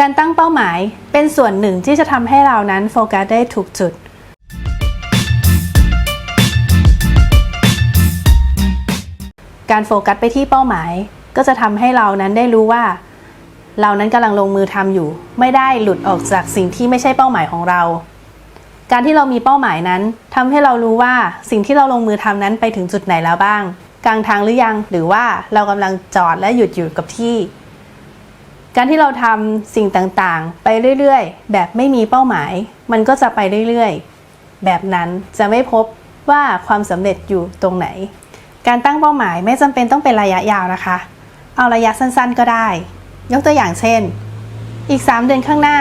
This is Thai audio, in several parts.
การตั้งเป้าหมายเป็นส่วนหนึ่งที่จะทำให้เรานั้นโฟกัสได้ถูกจุด การโฟกัสไปที่เป้าหมาย ก็จะทำให้เรานั้นได้รู้ว่า เรานั้นกำลังลงมือทำอยู่ ไม่ได้หลุดออกจากสิ่งที่ไม่ใช่เป้าหมายของเรา การที่เรามีเป้าหมายนั้นทำให้เรารู้ว่าสิ่งที่เราลงมือทำนั้นไปถึงจุดไหนแล้วบ้าง กลางทางหรือยังหรือว่าเรากำลังจอดและหยุดอยู่กับที่ การที่เราทำสิ่งต่างๆ ไปเรื่อยๆ แบบไม่มีเป้าหมาย มันก็จะไปเรื่อยๆ แบบนั้นจะไม่พบว่าความสำเร็จอยู่ตรงไหน การตั้งเป้าหมายไม่จำเป็นต้องเป็นระยะยาวนะคะ เอาระยะสั้นๆก็ได้ ยกตัวอย่างเช่น อีก 3 เดือนข้างหน้า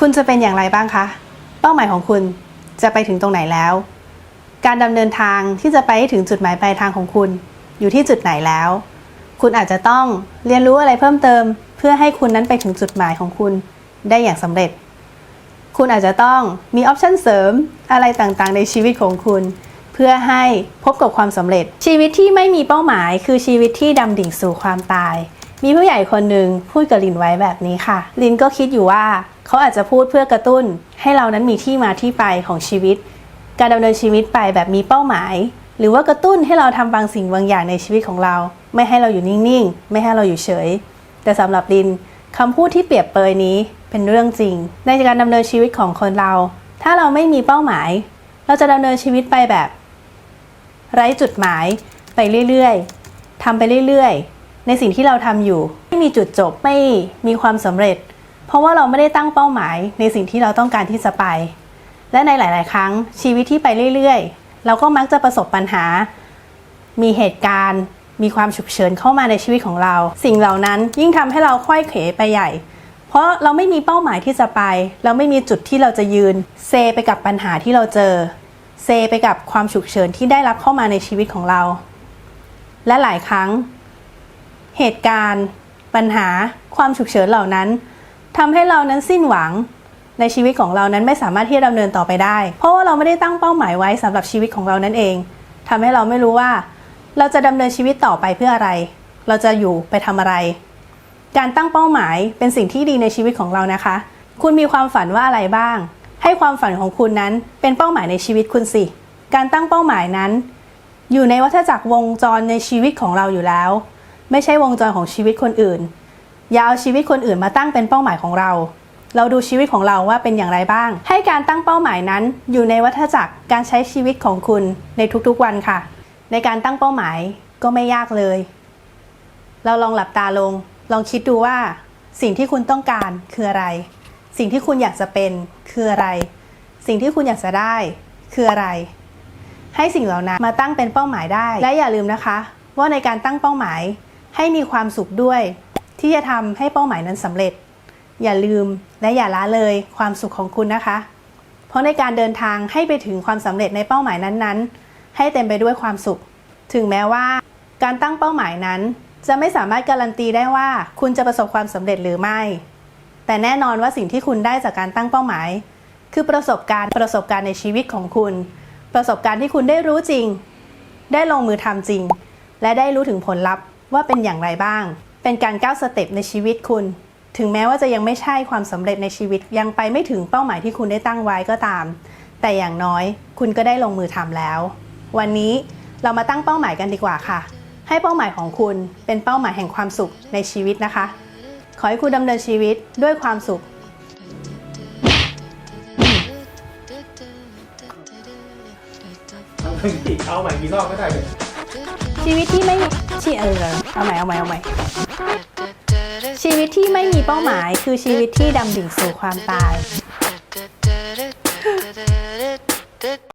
คุณจะเป็นอย่างไรบ้างคะ เป้าหมายของคุณจะไปถึงตรงไหนแล้ว การดำเนินทางที่จะไปให้ถึงจุดหมายปลายทางของคุณ อยู่ที่จุดไหนแล้ว คุณอาจจะต้องเรียนรู้อะไรเพิ่มเติม พื่อให้คุณนั้นไปถึงจุดหมายของคุณได้อย่างสำเร็จ คุณอาจจะต้องมีออปชันเสริมอะไรต่างๆ ในชีวิตของคุณ เพื่อให้พบกับความสำเร็จ ชีวิตที่ไม่มีเป้าหมายคือชีวิตที่ดำดิ่งสู่ความตาย มีผู้ใหญ่คนหนึ่งพูดกับลินไว้แบบนี้ค่ะ ลินก็คิดอยู่ว่าเขาอาจจะพูดเพื่อกระตุ้น ให้เรานั้นมีที่มาที่ไปของชีวิต การดำเนินชีวิตไปแบบมีเป้าหมาย หรือว่ากระตุ้นให้เราทำบางสิ่งบางอย่างในชีวิตของเรา ไม่ให้เราอยู่นิ่งๆ ไม่ให้เราอยู่เฉย แต่สำหรับลินคำพูดที่เปรียบเปยนี้เป็นเรื่องจริง ในการดำเนินชีวิตของคนเรา ถ้าเราไม่มีเป้าหมาย เราจะดำเนินชีวิตไปแบบ ไร้จุดหมายไปเรื่อยๆทำไปเรื่อยๆ ในสิ่งที่เราทำอยู่ ไม่มีจุดจบไม่มีความสำเร็จ เพราะว่าเราไม่ได้ตั้งเป้าหมายในสิ่งที่เราต้องการที่จะไป และในหลาย ๆ ครั้งชีวิตที่ไปเรื่อยๆ เราก็มักจะประสบปัญหา มีเหตุการณ์ มีความฉุกเฉินเข้ามาในชีวิตของเรา สิ่งเหล่านั้นยิ่งทำให้เราค่อยเขวไปใหญ่ เพราะเราไม่มีเป้าหมายที่จะไป เราไม่มีจุดที่เราจะยืน เซไปกับปัญหาที่เราเจอ เซไปกับความฉุกเฉินที่ได้รับเข้ามาในชีวิตของเรา และหลายครั้ง เหตุการณ์ ปัญหา ความฉุกเฉินเหล่านั้นทำให้เรานั้นสิ้นหวังในชีวิตของเรานั้นไม่สามารถที่จะดำเนินต่อไปได้ เพราะว่าเราไม่ได้ตั้งเป้าหมายไว้สำหรับชีวิตของเรานั่นเองทำให้เราไม่รู้ว่า เราจะดำเนินชีวิตต่อไปเพื่ออะไร เราจะอยู่ไปทำอะไร การตั้งเป้าหมายเป็นสิ่งที่ดีในชีวิตของเรานะคะ คุณมีความฝันว่าอะไรบ้าง ให้ความฝันของคุณนั้นเป็นเป้าหมายในชีวิตคุณสิ การตั้งเป้าหมายนั้น อยู่ในวัฏจักรวงจรในชีวิตของเราอยู่แล้ว ไม่ใช่วงจรของชีวิตคนอื่น อย่าเอาชีวิตคนอื่นมาตั้งเป็นเป้าหมายของเรา เราดูชีวิตของเราว่าเป็นอย่างไรบ้าง ให้การตั้งเป้าหมายนั้น อยู่ในวัฏจักรการใช้ชีวิตของคุณในทุกๆวันค่ะ ในการตั้งเป้าหมายก็ไม่ยากเลย เราลองหลับตาลง ลองคิดดูว่า สิ่งที่คุณต้องการคืออะไร สิ่งที่คุณอยากจะเป็นคืออะไร สิ่งที่คุณอยากจะได้คืออะไร ให้สิ่งเหล่านั้นมาตั้งเป็นเป้าหมายได้ และอย่าลืมนะคะ ว่าในการตั้งเป้าหมายให้มีความสุขด้วย ที่จะทำให้เป้าหมายนั้นสำเร็จ อย่าลืมและอย่าละเลยความสุขของคุณนะคะ เพราะในการเดินทางให้ไปถึงความสำเร็จในเป้าหมายนั้นๆ ให้เต็มไปด้วยความสุข ถึงแม้ว่าการตั้งเป้าหมายนั้น จะไม่สามารถการันตีได้ว่าคุณจะประสบความสำเร็จหรือไม่ แต่แน่นอนว่าสิ่งที่คุณได้จากการตั้งเป้าหมาย คือประสบการณ์ประสบการณ์ในชีวิตของคุณ ประสบการณ์ที่คุณได้รู้จริง ได้ลงมือทำจริง และได้รู้ถึงผลลัพธ์ว่าเป็นอย่างไรบ้าง เป็นการก้าวสเต็ปในชีวิตคุณ ถึงแม้ว่าจะยังไม่ใช่ความสำเร็จในชีวิตยังไปไม่ถึงเป้าหมายที่คุณได้ตั้งไว้ก็ตาม แต่อย่างน้อยคุณก็ได้ลงมือทำแล้ว วันนี้เรามาตั้งเป้าหมายกันดีกว่าค่ะ ให้เป้าหมายของคุณเป็นเป้าหมายแห่งความสุขในชีวิตนะคะ ขอให้คุณดำเนินชีวิตด้วยความสุข เอาไปดิเอาใหม่กี่รอบก็ได้เลยชีวิตที่ไม่ชีเออเอาใหม่เอาใหม่เอาใหม่ชีวิตที่ไม่มีเป้าหมายคือชีวิตที่ดำดิ่งสู่ความตาย